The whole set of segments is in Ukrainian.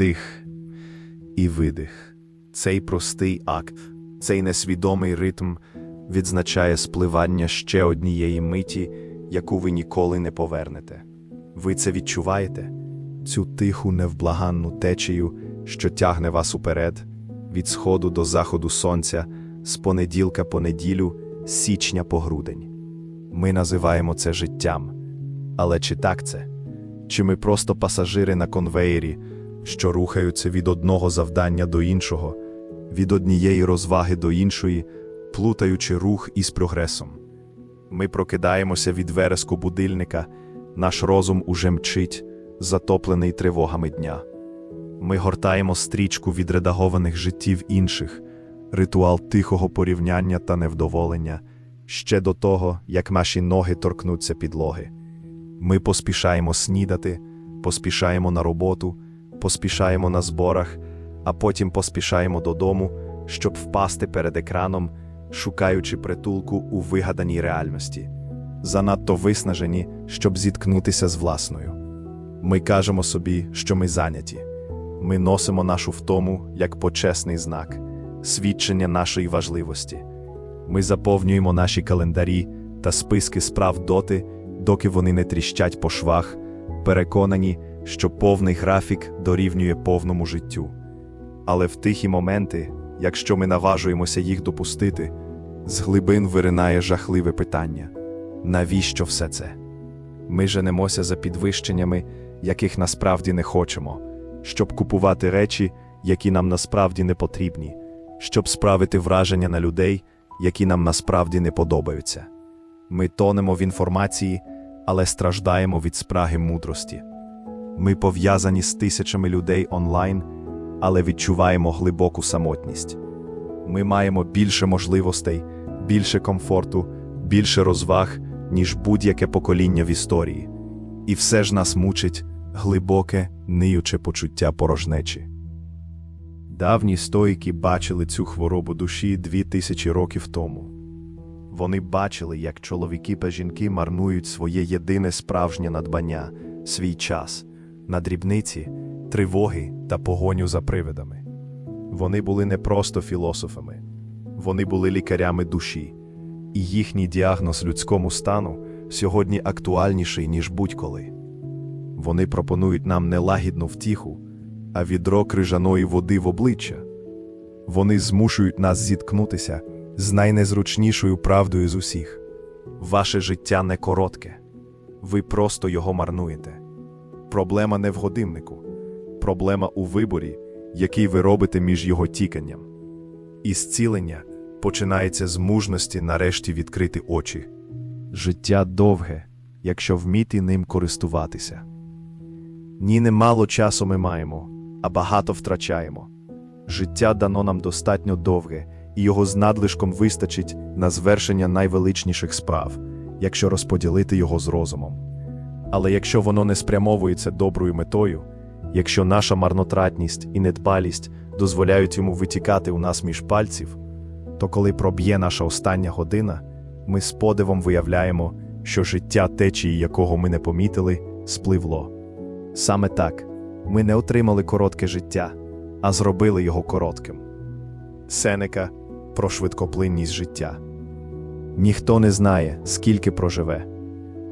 вдих і видих. Цей простий акт, цей несвідомий ритм відзначає спливання ще однієї миті, яку ви ніколи не повернете. Ви це відчуваєте? Цю тиху, невблаганну течію, що тягне вас уперед, від сходу до заходу сонця, з понеділка по неділю, січня по грудень. Ми називаємо це життям. Але чи так це? Чи ми просто пасажири на конвеєрі, що рухаються від одного завдання до іншого, від однієї розваги до іншої, плутаючи рух із прогресом? Ми прокидаємося від вереску будильника, наш розум уже мчить, затоплений тривогами дня. Ми гортаємо стрічку відредагованих життів інших, ритуал тихого порівняння та невдоволення, ще до того, як наші ноги торкнуться підлоги. Ми поспішаємо снідати, поспішаємо на роботу, поспішаємо на зборах, а потім поспішаємо додому, щоб впасти перед екраном, шукаючи притулку у вигаданій реальності, занадто виснажені, щоб зіткнутися з власною. Ми кажемо собі, що ми зайняті. Ми носимо нашу втому як почесний знак, свідчення нашої важливості. Ми заповнюємо наші календарі та списки справ доти, доки вони не тріщать по швах, переконані, що повний графік дорівнює повному життю. Але в тихі моменти, якщо ми наважуємося їх допустити, з глибин виринає жахливе питання: навіщо все це? Ми женемося за підвищеннями, яких насправді не хочемо, щоб купувати речі, які нам насправді не потрібні, щоб справити враження на людей, які нам насправді не подобаються. Ми тонемо в інформації, але страждаємо від спраги мудрості. Ми пов'язані з тисячами людей онлайн, але відчуваємо глибоку самотність. Ми маємо більше можливостей, більше комфорту, більше розваг, ніж будь-яке покоління в історії. І все ж нас мучить глибоке, ниюче почуття порожнечі. Давні стоїки бачили цю хворобу душі дві тисячі років тому. Вони бачили, як чоловіки та жінки марнують своє єдине справжнє надбання, свій час, на дрібниці, тривоги та погоню за привидами. Вони були не просто філософами, вони були лікарями душі, і їхній діагноз людському стану сьогодні актуальніший, ніж будь-коли. Вони пропонують нам не лагідну втіху, а відро крижаної води в обличчя. Вони змушують нас зіткнутися з найнезручнішою правдою з усіх. Ваше життя не коротке, ви просто його марнуєте. Проблема не в годиннику, проблема у виборі, який ви робите між його тіканням. І зцілення починається з мужності нарешті відкрити очі. Життя довге, якщо вміти ним користуватися. Ні, немало часу ми маємо, а багато втрачаємо. Життя дано нам достатньо довге, і його з надлишком вистачить на звершення найвеличніших справ, якщо розподілити його з розумом. Але якщо воно не спрямовується доброю метою, якщо наша марнотратність і недбалість дозволяють йому витікати у нас між пальців, то коли проб'є наша остання година, ми з подивом виявляємо, що життя течії, якого ми не помітили, спливло. Саме так ми не отримали коротке життя, а зробили його коротким. Сенека про швидкоплинність життя. Ніхто не знає, скільки проживе.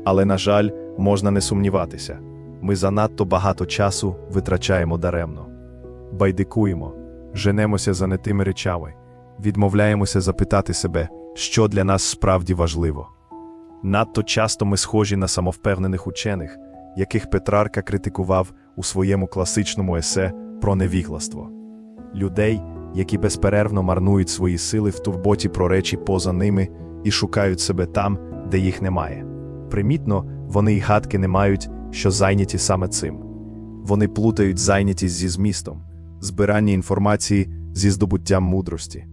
Але, на жаль, можна не сумніватися ми занадто багато часу витрачаємо даремно, байдикуємо, женемося за не тими речами, відмовляємося запитати себе, що для нас справді важливо. Надто часто ми схожі на самовпевнених учених, яких Петрарка критикував у своєму класичному есе про невігластво. Людей, які безперервно марнують свої сили в турботі про речі поза ними і шукають себе там, де їх немає. Примітно, вони й гадки не мають, що зайняті саме цим. Вони плутають зайнятість зі змістом, збирання інформації зі здобуттям мудрості.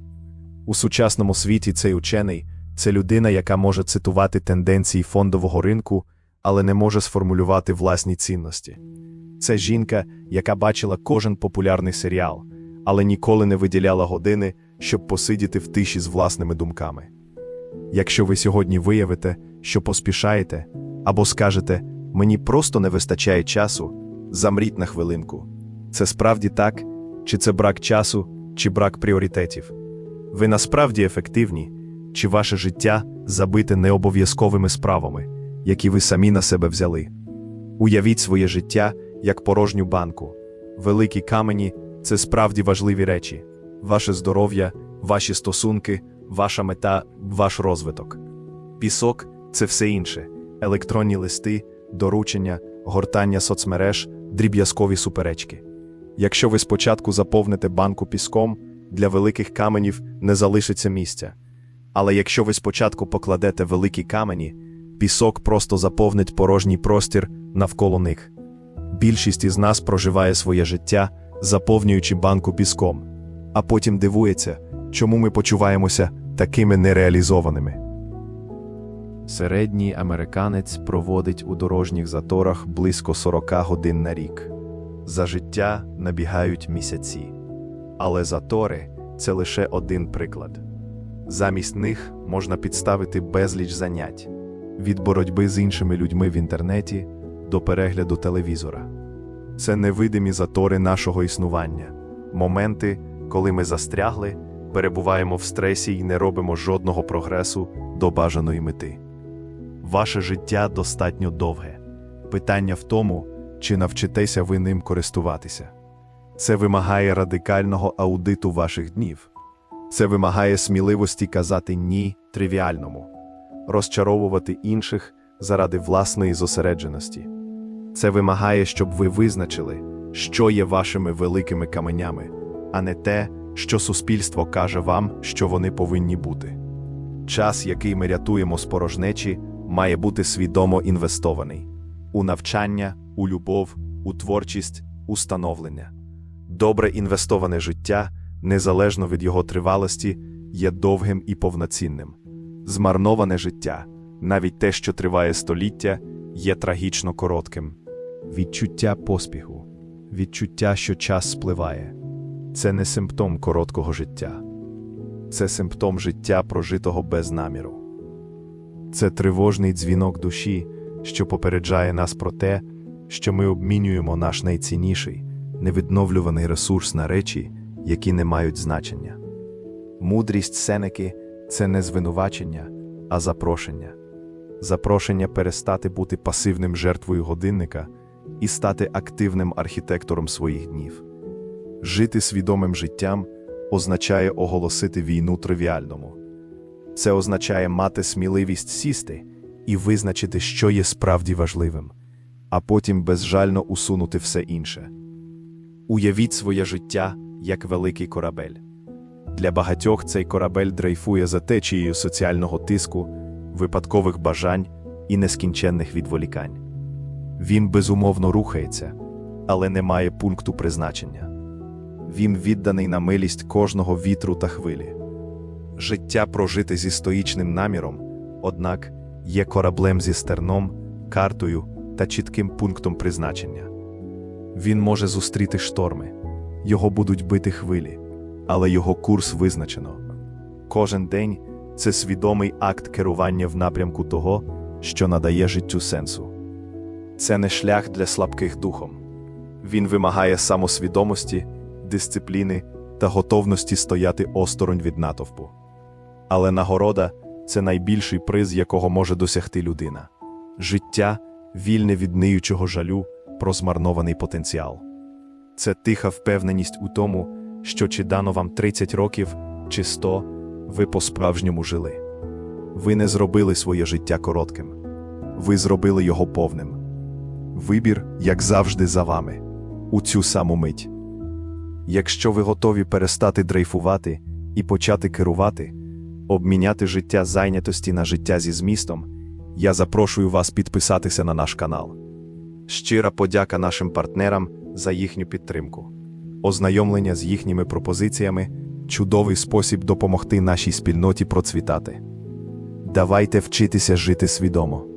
У сучасному світі цей учений це людина, яка може цитувати тенденції фондового ринку, але не може сформулювати власні цінності. Це жінка, яка бачила кожен популярний серіал, але ніколи не виділяла години, щоб посидіти в тиші з власними думками. Якщо ви сьогодні виявите, що поспішаєте, або скажете мені просто не вистачає часу, замріть на хвилинку. Це справді так, чи це брак часу, чи брак пріоритетів? Ви насправді ефективні, чи ваше життя забите необов'язковими справами, які ви самі на себе взяли? Уявіть своє життя як порожню банку. Великі камені це справді важливі речі: ваше здоров'я, ваші стосунки, ваша мета, ваш розвиток. Пісок це все інше: електронні листи, доручення, гортання соцмереж, дріб'язкові суперечки. Якщо ви спочатку заповните банку піском, для великих каменів не залишиться місця. Але якщо ви спочатку покладете великі камені, пісок просто заповнить порожній простір навколо них. Більшість із нас проживає своє життя, заповнюючи банку піском, а потім дивується, чому ми почуваємося такими нереалізованими. Середній американець проводить у дорожніх заторах близько 40 годин на рік. За життя набігають місяці. Але затори це лише один приклад. Замість них можна підставити безліч занять від боротьби з іншими людьми в інтернеті до перегляду телевізора. Це невидимі затори нашого існування, моменти, коли ми застрягли, перебуваємо в стресі і не робимо жодного прогресу до бажаної мети. Ваше життя достатньо довге. Питання в тому, чи навчитеся ви ним користуватися. Це вимагає радикального аудиту ваших днів. Це вимагає сміливості казати ні тривіальному, розчаровувати інших заради власної зосередженості. Це вимагає, щоб ви визначили, що є вашими великими каменями, а не те, що суспільство каже вам, що вони повинні бути. Час, який ми рятуємо з порожнечі, має бути свідомо інвестований у навчання, у любов, у творчість, у становлення. Добре інвестоване життя, незалежно від його тривалості, є довгим і повноцінним. Змарноване життя, навіть те, що триває століття, є трагічно коротким. Відчуття поспіху, відчуття, що час спливає це не симптом короткого життя, це симптом життя, прожитого без наміру. Це тривожний дзвінок душі, що попереджає нас про те, що ми обмінюємо наш найцінніший, невідновлюваний ресурс на речі, які не мають значення. Мудрість Сенеки це не звинувачення, а запрошення. Запрошення перестати бути пасивним жертвою годинника і стати активним архітектором своїх днів. Жити свідомим життям означає оголосити війну тривіальному. Це означає мати сміливість сісти і визначити, що є справді важливим, а потім безжально усунути все інше. Уявіть своє життя як великий корабель. Для багатьох цей корабель дрейфує за течією соціального тиску, випадкових бажань і нескінченних відволікань. Він безумовно рухається, але не має пункту призначення. Він відданий на милість кожного вітру та хвилі. Життя прожите зі стоїчним наміром, однак є кораблем зі стерном, картою та чітким пунктом призначення. Він може зустріти шторми, його будуть бити хвилі, але його курс визначено. Кожен день це свідомий акт керування в напрямку того, що надає життю сенсу. Це не шлях для слабких духом. Він вимагає самосвідомості, дисципліни та готовності стояти осторонь від натовпу. Але нагорода це найбільший приз, якого може досягти людина життя, вільне від ниючого жалю про змарнований потенціал. Це тиха впевненість у тому, що чи дано вам 30 років, чи 100, ви по-справжньому жили. Ви не зробили своє життя коротким, ви зробили його повним. Вибір, як завжди, за вами, у цю саму мить. Якщо ви готові перестати дрейфувати і почати керувати, обміняти життя зайнятості на життя зі змістом, я запрошую вас підписатися на наш канал. Щира подяка нашим партнерам за їхню підтримку. Ознайомлення з їхніми пропозиціями чудовий спосіб допомогти нашій спільноті процвітати. Давайте вчитися жити свідомо.